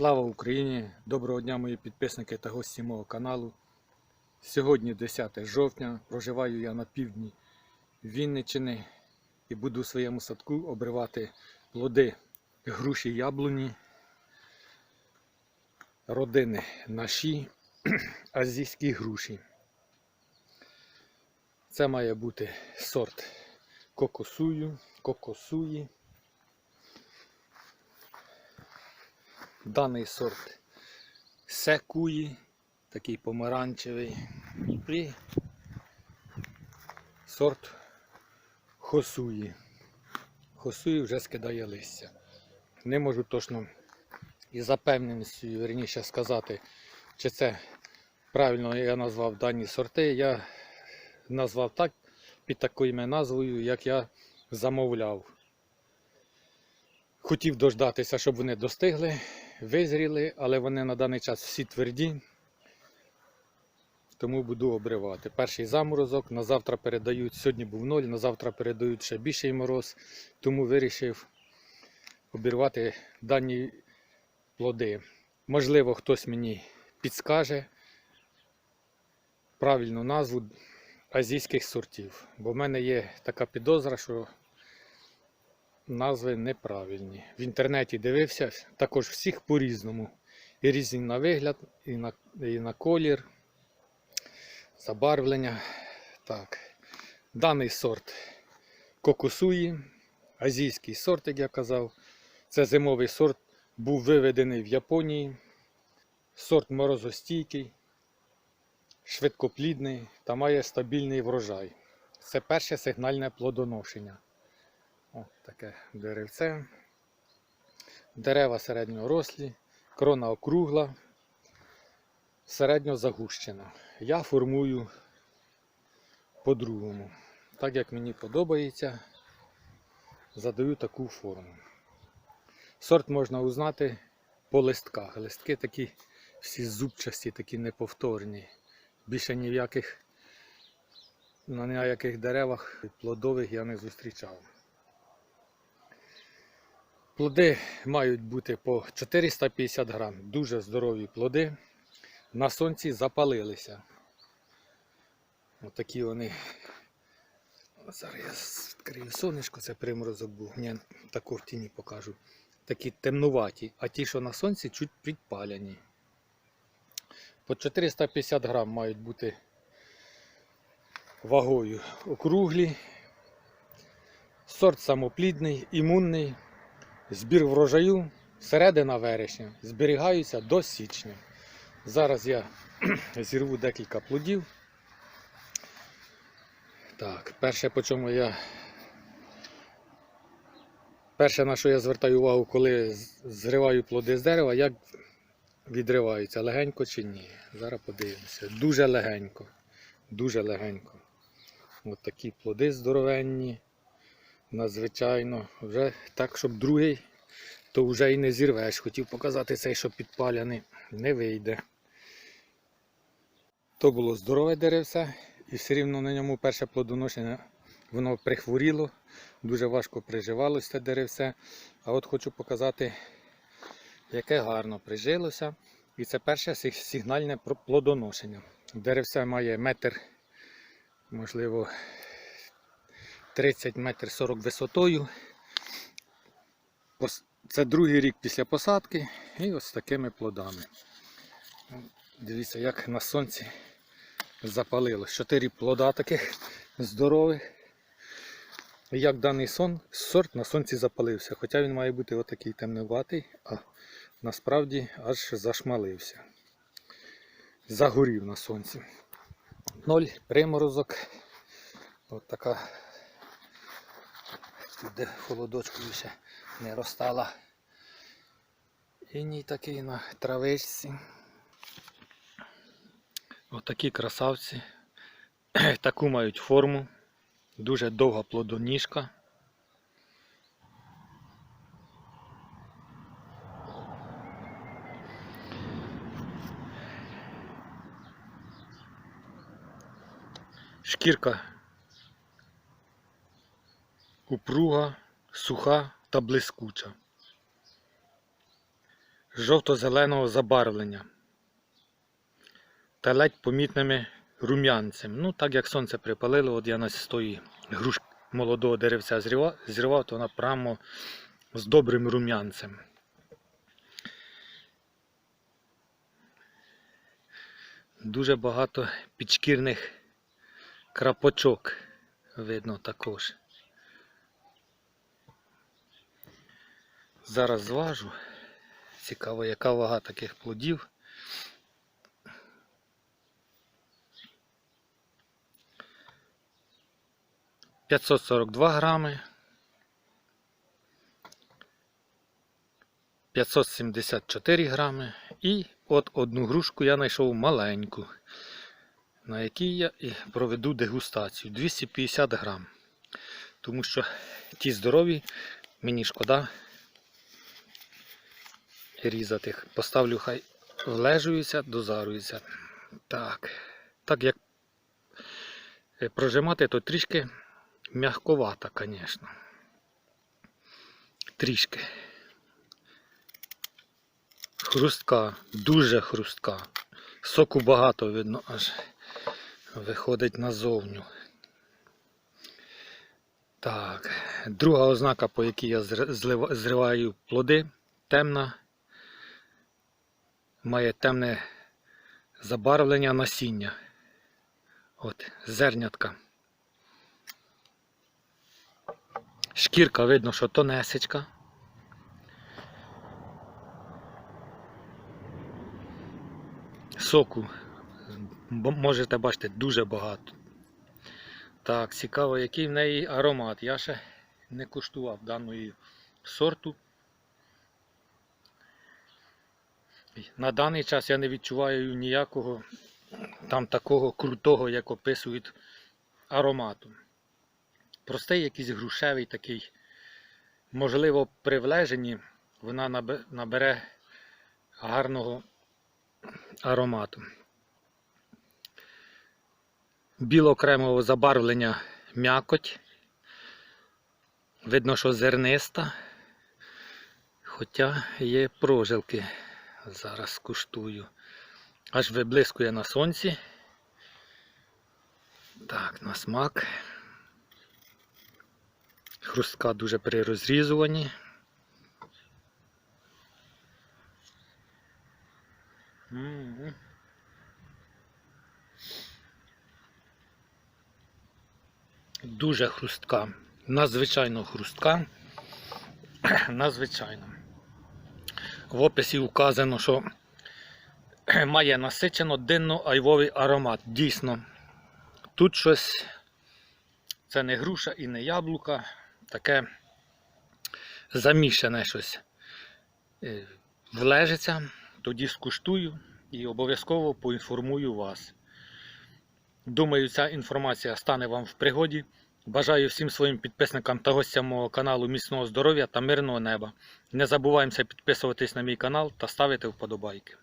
Слава Україні! Доброго дня, мої підписники та гості мого каналу. Сьогодні 10 жовтня. Проживаю я на півдні Вінниччини і буду у своєму садку обривати плоди груші яблуні, родини наші, азійські груші. Це має бути сорт кокосую, кокосуї. Даний сорт секуї, такий помаранчевий, і сорт хосуї. Хосуї вже скидає листя. Не можу точно із запевненістю верніше сказати, чи це правильно я назвав дані сорти. Я назвав так під такою назвою, як я замовляв. Хотів дождатися, щоб вони достигли, визріли, але вони на даний час всі тверді, тому буду обривати. Перший заморозок, на завтра передають, сьогодні був ноль, на завтра передають ще більший мороз, тому вирішив обірвати дані плоди. Можливо, хтось мені підскаже правильну назву азійських сортів, бо в мене є така підозра, що назви неправильні. В інтернеті дивився, також всіх по-різному. І різні на вигляд, і на, і на колір, забарвлення. Так. Даний сорт кокосуї, азійський сорт, як я казав. Це зимовий сорт, був виведений в Японії. Сорт морозостійкий, швидкоплідний та має стабільний врожай. Це перше сигнальне плодоношення. О, таке деревце. Дерева середньорослі, крона округла, середньо загущена. Я формую по-другому. Так як мені подобається, задаю таку форму. Сорт можна узнати по листках. Листки такі всі зубчасті, такі неповторні. Більше ні в яких, на ніяких деревах плодових я не зустрічав. Плоди мають бути по 450 грам. Дуже здорові плоди. На сонці запалилися. Отакі вони. Зараз я відкрию сонечко, це приморозок був. Ні, таку в тіні покажу. Такі темнуваті, а ті, що на сонці, чуть підпаляні. По 450 грам мають бути вагою округлі. Сорт самоплідний, імунний. Збір врожаю середина вересня. Зберігаються до січня. Зараз я зірву декілька плодів. Так, перше, по чому я. Перше, на що я звертаю увагу, коли зриваю плоди з дерева, як відриваються, легенько чи ні. Зараз подивимося. Дуже легенько. Дуже легенько. Ось такі плоди здоровенні. Надзвичайно. Вже так, щоб другий, то вже і не зірвеш. Хотів показати цей, що підпаляний. Не вийде. То було здорове деревце, і все рівно на ньому перше плодоношення воно прихворіло, дуже важко приживалося це деревце. А от хочу показати, яке гарно прижилося. І це перше сигнальне плодоношення. Деревце має метр, можливо, 30 метр 40 висотою. Ось Це другий рік після посадки і ось такими плодами. Дивіться, як на сонці запалило. Чотири плода таких здорових. Як даний сон, сорт на сонці запалився. Хоча він має бути отакий темнуватий, а насправді аж зашмалився. Загорів на сонці. Ноль приморозок. От така Тут де холодочкою ще не розтала. Іній такий на травичці. Отакі красавці. Таку мають форму. Дуже довга плодоніжка. Шкірка упруга, суха та блискуча. жовто-зеленого забарвлення та ледь помітними рум'янцем. Ну, так як сонце припалило, от я на з тої груш молодого деревця зрівав, то вона прямо з добрим рум'янцем. Дуже багато підшкірних крапочок видно також. Зараз зважу. Цікаво, яка вага таких плодів. П'ятсот сорок два грами. 574 грами. І от одну грушку я знайшов маленьку, на якій я і проведу дегустацію 250 грам. Тому що ті здорові, мені шкода різати. Поставлю хай влежуються, дозаруються. Так. Так як е, прожимати, то трішки м'ягковата, звісно. Трішки. Хрустка, дуже хрустка. Соку багато видно, аж виходить назовню. Так, друга ознака, по якій я зриваю плоди, темна. Має темне забарвлення насіння. От, зернятка. Шкірка видно, що тонесечка. Соку можете бачити дуже багато. Так, цікаво, який в неї аромат. Я ще не куштував даної сорту. На даний час я не відчуваю ніякого там такого крутого, як описують аромату. Простий якийсь грушевий такий. Можливо, при влеженні вона набере гарного аромату. Біло-кремового забарвлення м'якоть. Видно, що зерниста. Хоча є прожилки. Зараз куштую. Аж виблискує на сонці. Так, на смак. Хрустка дуже при розрізуванні. Дуже хрустка. Надзвичайно хрустка. Надзвичайно. В описі вказано, що має насичено динно-айвовий аромат. Дійсно, тут щось, це не груша і не яблука, таке замішане щось. Е, Влежиться, тоді скуштую і обов'язково поінформую вас. Думаю, ця інформація стане вам в пригоді. Бажаю всім своїм підписникам та гостям мого каналу міцного здоров'я та мирного неба. Не забуваємося підписуватись на мій канал та ставити вподобайки.